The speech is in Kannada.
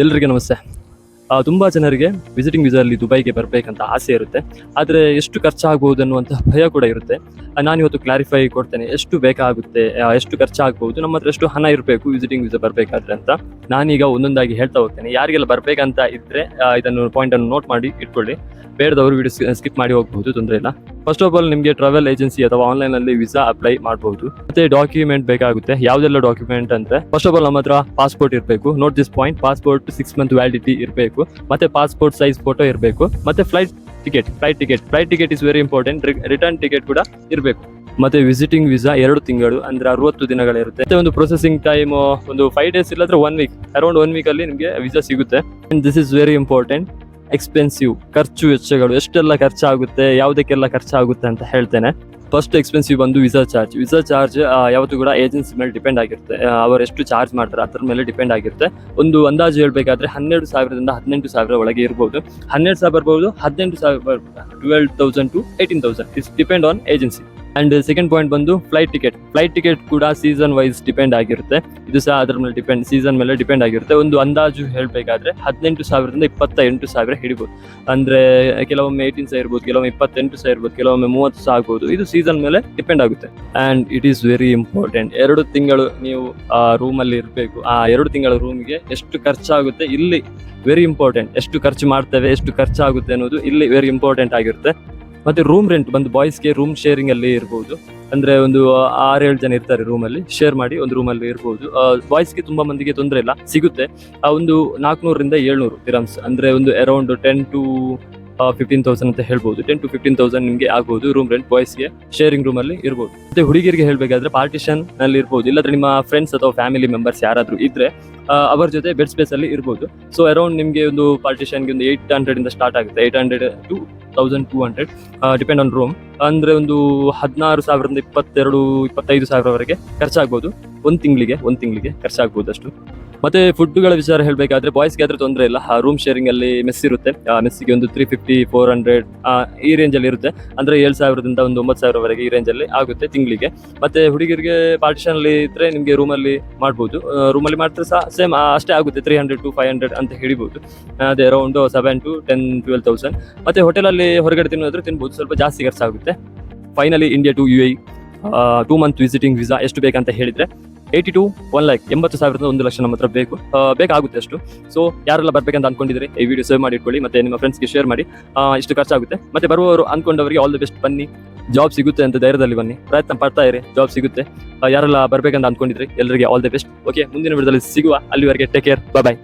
ಎಲ್ರಿಗೆ ನಮಸ್ತೆ. ತುಂಬ ಜನರಿಗೆ ವಿಸಿಟಿಂಗ್ ವೀಸಲ್ಲಿ ದುಬೈಗೆ ಬರಬೇಕಂತ ಆಸೆ ಇರುತ್ತೆ. ಆದರೆ ಎಷ್ಟು ಖರ್ಚಾಗ್ಬೋದು ಅನ್ನುವಂಥ ಭಯ ಕೂಡ ಇರುತ್ತೆ. ನಾನು ಇವತ್ತು ಕ್ಲಾರಿಫೈ ಕೊಡ್ತೇನೆ, ಎಷ್ಟು ಬೇಕಾಗುತ್ತೆ ಎಷ್ಟು ಖರ್ಚಾಗ್ಬೋದು, ನಮ್ಮ ಹತ್ರ ಎಷ್ಟು ಹಣ ಇರಬೇಕು ವಿಸಿಟಿಂಗ್ ವೀಸಾ ಬರಬೇಕಾದ್ರೆ ಅಂತ ನಾನೀಗ ಒಂದೊಂದಾಗಿ ಹೇಳ್ತಾ ಹೋಗ್ತೇನೆ. ಯಾರಿಗೆಲ್ಲ ಬರಬೇಕಂತ ಇದ್ರೆ ಇದನ್ನು ಪಾಯಿಂಟ್ ಅನ್ನು ನೋಟ್ ಮಾಡಿ, ಇಟ್ಕೊಳ್ಳಿ. ಬೇಡದವರು ವಿಡಿಯೋ ಸ್ಕಿಪ್ ಮಾಡಿ ಹೋಗ್ಬೋದು ತೊಂದರೆ ಇಲ್ಲ. ಫಸ್ಟ್ ಆಫ್ ಆಲ್ ನಿಮಗೆ ಟ್ರಾವೆಲ್ ಏಜೆನ್ಸಿ ಅಥವಾ ಆನ್ಲೈನ್ ಅಲ್ಲಿ ವಿಸಾ ಅಪ್ಲೈ ಮಾಡಬಹುದು ಮತ್ತೆ ಡಾಕ್ಯುಮೆಂಟ್ ಬೇಕಾಗುತ್ತೆ. ಯಾವ್ದೆಲ್ಲ ಡಾಕ್ಯುಮೆಂಟ್ ಅಂದ್ರೆ ಫಸ್ಟ್ ಆಫ್ ಆಲ್ ನಮ್ಮ ಹತ್ರ ಪಾಸ್ಪೋರ್ಟ್ ಇರಬೇಕು. Note this point passport six month validity ಇರಬೇಕು. ಮತ್ತೆ ಪಾಸ್ಪೋರ್ಟ್ ಸೈಜ್ ಫೋಟೋ ಇರಬೇಕು. ಮತ್ತೆ flight ticket flight ticket flight ticket is very important return ticket ಕೂಡ ಇರಬೇಕು. ಮತ್ತೆ ವಿಸಿಟಿಂಗ್ ವೀಸಾ ಎರಡು ತಿಂಗಳು, ಅಂದ್ರೆ ಅರವತ್ತು ದಿನಗಳಿರುತ್ತೆ. ಮತ್ತೆ ಒಂದು ಪ್ರೊಸೆಸಿಂಗ್ ಟೈಮ್ ಒಂದು ಫೈವ್ ಡೇಸ್ ಇಲ್ಲಾಂದ್ರೆ one week around one week ಅಲ್ಲಿ ನಿಮಗೆ ವೀಸಾ ಸಿಗುತ್ತೆ. This is very important expensive ಖರ್ಚು ವೆಚ್ಚಗಳು, ಎಷ್ಟೆಲ್ಲ ಖರ್ಚಾಗುತ್ತೆ, ಯಾವುದಕ್ಕೆಲ್ಲ ಖರ್ಚಾಗುತ್ತೆ ಅಂತ ಹೇಳ್ತೇನೆ. ಫಸ್ಟ್ ಎಕ್ಸ್ಪೆನ್ಸಿವ್ ಬಂದು ವಿಸಾ ಚಾರ್ಜ್ ವಿಸಾ ಚಾರ್ಜ್ ಯಾವತ್ತೂ ಕೂಡ ಏಜೆನ್ಸಿ ಮೇಲೆ ಡಿಪೆಂಡ್ ಆಗಿರುತ್ತೆ. ಅವರು ಎಷ್ಟು ಚಾರ್ಜ್ ಮಾಡ್ತಾರೆ, ಅದ್ರ ಮೇಲೆ ಡಿಪೆಂಡ್ ಆಗಿರುತ್ತೆ. ಒಂದು ಅಂದಾಜು ಹೇಳಬೇಕಾದ್ರೆ ಹನ್ನೆರಡು ಸಾವಿರದಿಂದ ಹದಿನೆಂಟು ಸಾವಿರ ಒಳಗೆ ಇರ್ಬೋದು. ಹನ್ನೆರಡು ಸಾವಿರ ಬರ್ಬೋದು, ಹದಿನೆಂಟು ಸಾವಿರ twelve thousand to eighteen thousand it's depend on agency and second point ಬಂದು ಫ್ಲೈಟ್ ಟಿಕೆಟ್ ಫ್ಲೈಟ್ ಟಿಕೆಟ್ ಕೂಡ ಸೀಸನ್ ವೈಸ್ ಡಿಪೆಂಡ್ ಆಗಿರುತ್ತೆ. ಇದು ಸಹ ಅದ್ರ ಮೇಲೆ ಡಿಪೆಂಡ್ ಸೀಸನ್ ಮೇಲೆ ಡಿಪೆಂಡ್ ಆಗಿರುತ್ತೆ. ಒಂದು ಅಂದಾಜು ಹೇಳಬೇಕಾದ್ರೆ ಹದಿನೆಂಟು ಸಾವಿರದಿಂದ ಇಪ್ಪತ್ತ ಎಂಟು ಸಾವಿರ ಹಿಡಿಬೋದು. ಅಂದ್ರೆ ಕೆಲವೊಮ್ಮೆ ಏಯ್ಟೀನ್ ಸಾವಿರ ಇರ್ಬೋದು, ಕೆಲವೊಮ್ಮೆ ಇಪ್ಪತ್ತೆಂಟು ಸಾವಿರ ಇರ್ಬೋದು, ಕೆಲವೊಮ್ಮೆ ಮೂವತ್ತು ಸಾವಿರ ಆಗ್ಬೋದು. ಇದು ಸೀಸನ್ ಮೇಲೆ ಡಿಪೆಂಡ್ ಆಗುತ್ತೆ. And it is very important ಎರಡು ತಿಂಗಳು ನೀವು ಆ ರೂಮಲ್ಲಿ ಇರಬೇಕು. ಆ ಎರಡು ತಿಂಗಳ ರೂಮ್ಗೆ ಎಷ್ಟು ಖರ್ಚಾಗುತ್ತೆ ಇಲ್ಲಿ ವೆರಿ ಇಂಪಾರ್ಟೆಂಟ್ ಎಷ್ಟು ಖರ್ಚು ಮಾಡ್ತೇವೆ, ಎಷ್ಟು ಖರ್ಚಾಗುತ್ತೆ ಅನ್ನೋದು ಇಲ್ಲಿ ವೆರಿ ಇಂಪಾರ್ಟೆಂಟ್ ಆಗಿರುತ್ತೆ. ಮತ್ತೆ ರೂಮ್ ರೆಂಟ್ ಬಂದು ಬಾಯ್ಸ್ಗೆ ರೂಮ್ ಶೇರಿಂಗ್ ಅಲ್ಲಿ ಇರ್ಬೋದು. ಅಂದ್ರೆ ಒಂದು ಆರೇಳು ಜನ ಇರ್ತಾರೆ ರೂಮ್ ಅಲ್ಲಿ ಶೇರ್ ಮಾಡಿ ಒಂದು ರೂಮ್ ಅಲ್ಲಿ ಇರ್ಬೋದು. ಬಾಯ್ಸ್ಗೆ ತುಂಬಾ ಮಂದಿಗೆ ತೊಂದರೆ ಇಲ್ಲ, ಸಿಗುತ್ತೆ. ಆ, ಒಂದು ನಾಲ್ಕುನೂರರಿಂದ ಏಳ್ನೂರು ದಿರಮ್ಸ್ ಅಂದ್ರೆ ಒಂದು around ten to fifteen thousand ಅಂತ ಹೇಳ್ಬೋದು. ಟೆನ್ ಟು ಫಿಫ್ಟೀನ್ ತೌಸಂಡ್ ನಿಮಗೆ ಆಗ್ಬೋದು ರೂಮ್ ರೆಂಟ್ ಬಾಯ್ಸ್ಗೆ ಶೇರಿಂಗ್ ರೂಮ್ ಅಲ್ಲಿ ಇರ್ಬೋದು. ಮತ್ತೆ ಹುಡುಗಿರಿಗೆ ಹೇಳಬೇಕಾದ್ರೆ ಪಾರ್ಟಿಷನ್ನಲ್ಲಿ ಇರ್ಬೋದು. ಇಲ್ಲಾಂದ್ರೆ ನಿಮ್ಮ ಫ್ರೆಂಡ್ಸ್ ಅಥವಾ ಫ್ಯಾಮಿಲಿ ಮೆಂಬರ್ಸ್ ಯಾರಾದರೂ ಇದ್ರೆ ಅವರ ಜೊತೆ ಬೆಡ್ ಸ್ಪೇಸ್ ಅಲ್ಲಿ ಇರ್ಬೋದು. ಸೊ ಅರೌಂಡ್ ನಿಮಗೆ ಒಂದು ಪಾರ್ಟಿಷನ್ಗೆ ಒಂದು ಏಟ್ ಹಂಡ್ರೆಡ್ ಇಂದ ಸ್ಟಾರ್ಟ್ ಆಗುತ್ತೆ. Eight hundred to thousand two hundred depend on room ಅಂದ್ರೆ ಒಂದು ಹದಿನಾರು ಸಾವಿರದಿಂದ ಇಪ್ಪತ್ತೆರಡು, ಇಪ್ಪತ್ತೈದು ಸಾವಿರವರೆಗೆ ಖರ್ಚಾಗ್ಬೋದು. ಒಂದು ತಿಂಗಳಿಗೆ ಒಂದು ತಿಂಗಳಿಗೆ ಖರ್ಚಾಗ್ಬೋದು ಅಷ್ಟು. ಮತ್ತೆ ಫುಡ್ಗಳ ವಿಚಾರ ಹೇಳಬೇಕಾದ್ರೆ ಬಾಯ್ಸ್ಗೆ ಆದ್ರೆ ತೊಂದರೆ ಇಲ್ಲ. ರೂಮ್ ಶೇರಿಂಗ್ ಅಲ್ಲಿ ಮೆಸ್ ಇರುತ್ತೆ. ಆ ಮೆಸ್ಸಿಗೆ ಒಂದು ತ್ರೀ ಫಿಫ್ಟಿ ಫೋರ್ ಹಂಡ್ರೆಡ್ ಈ ರೇಂಜ್ ಅಲ್ಲಿ ಇರುತ್ತೆ. ಅಂದ್ರೆ ಏಳು ಸಾವಿರದಿಂದ ಒಂದು ಒಂಬತ್ತು ಸಾವಿರವರೆಗೆ ಈ ರೇಂಜ್ ಅಲ್ಲಿ ಆಗುತ್ತೆ ತಿಂಗಳಿಗೆ. ಮತ್ತೆ ಹುಡುಗಿರಿಗೆ ಪಾರ್ಟಿಷನ್ ಅಲ್ಲಿ ಇದ್ರೆ ನಿಮಗೆ ರೂಮಲ್ಲಿ ಮಾಡ್ಬೋದು. ರೂಮಲ್ಲಿ ಮಾಡಿದ್ರೆ ಸಹ ಸೇಮ್ ಅಷ್ಟೇ ಆಗುತ್ತೆ. Three hundred to five hundred ಅಂತ ಹಿಡಿಬೋದು. ಅದೇ around seven to ten twelve thousand ಮತ್ತೆ ಹೋಟೆಲಲ್ಲಿ ಹೊರಗಡೆ ತಿನ್ನೋದ್ರೆ ತಿನ್ಬೋದು. ಸ್ವಲ್ಪ ಜಾಸ್ತಿ ಖರ್ಚಾಗುತ್ತೆ. Finally India to UAE two month visiting visa ಎಷ್ಟು ಬೇಕಂತ ಹೇಳಿದರೆ ಏಯ್ಟಿ ಟು ಒನ್ ಲ್ಯಾಕ್ ಎಂಬತ್ತು ಸಾವಿರದ ಒಂದು ಲಕ್ಷ ನಮ್ಮ ಹತ್ರ ಬೇಕು. ಬೇಕಾಗುತ್ತೆ ಅಷ್ಟು. ಸೊ ಯಾರೆಲ್ಲ ಬರಬೇಕಂತ ಅನ್ಕೊಂಡಿದ್ರೆ ಈ ವಿಡಿಯೋ ಸೇವ್ ಮಾಡಿ ಇಟ್ಕೊಳ್ಳಿ, ಮತ್ತೆ ನಿಮ್ಮ ಫ್ರೆಂಡ್ಸ್ಗೆ ಶೇರ್ ಮಾಡಿ. ಇಷ್ಟು ಖರ್ಚಾಗುತ್ತೆ. ಮತ್ತೆ ಬರುವವರು ಅಂದ್ಕೊಂಡವರಿಗೆ ಆಲ್ ದಿ ಬೆಸ್ಟ್ ಬನ್ನಿ. ಜಾಬ್ ಸಿಗುತ್ತೆ ಅಂತ ಧೈರ್ಯದಲ್ಲಿ ಬನ್ನಿ. ಪ್ರಯತ್ನ ಪಡ್ತಾ ಇರಿ ಜಾಬ್ ಸಿಗುತ್ತೆ. ಯಾರೆಲ್ಲ ಬರಬೇಕಂತ ಅಂದ್ಕೊಂಡಿದ್ರೆ ಎಲ್ಲರಿಗೆ ಆಲ್ ದಿ ಬೆಸ್ಟ್ ಓಕೆ ಮುಂದಿನ ವಿಡಿಯೋದಲ್ಲಿ ಸಿಗುವ. ಅಲ್ಲಿವರೆಗೆ ಟೇಕ್ ಕೇರ್ ಬಾಯ್